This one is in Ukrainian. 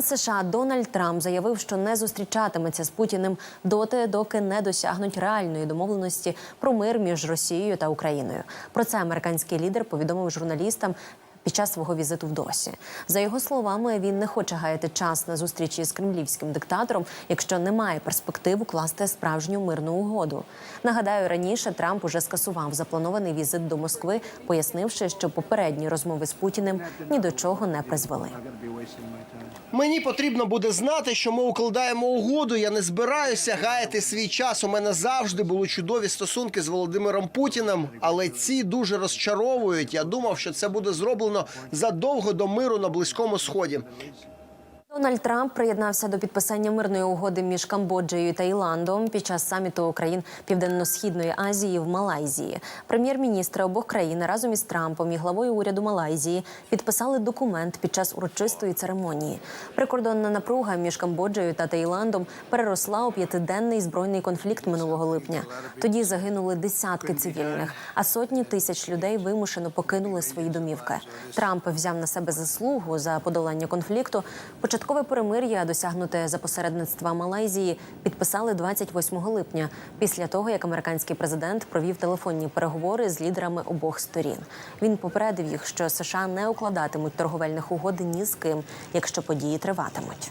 США Дональд Трамп заявив, що не зустрічатиметься з Путіним доти, доки не досягнуть реальної домовленості про мир між Росією та Україною. Про це американський лідер повідомив журналістам. Під час свого візиту в Досі, за його словами, він не хоче гаяти час на зустрічі з кремлівським диктатором, якщо немає перспектив укласти справжню мирну угоду. Нагадаю, раніше Трамп уже скасував запланований візит до Москви, пояснивши, що попередні розмови з Путіним ні до чого не призвели. Мені потрібно буде знати, що ми укладаємо угоду. Я не збираюся гаяти свій час. У мене завжди були чудові стосунки з Володимиром Путіним, але ці дуже розчаровують. Я думав, що це буде зроблено задовго до миру на близькому сході. Дональд Трамп приєднався до підписання мирної угоди між Камбоджею та Іландом під час саміту країн Південно-східної Азії в Малайзії. Прем'єр-міністри обох країн разом із Трампом і главою уряду Малайзії підписали документ під час урочистої церемонії. Прикордонна напруга між Камбоджею та Таїландом переросла у п'ятиденний збройний конфлікт минулого липня. Тоді загинули десятки цивільних, а сотні тисяч людей вимушено покинули свої домівки. Трамп взяв на себе заслугу за подолання конфлікту. Початкове перемир'я, досягнуте за посередництва Малайзії, підписали 28 липня, після того як американський президент провів телефонні переговори з лідерами обох сторін. Він попередив їх, що США не укладатимуть торговельних угод ні з ким, якщо події триватимуть.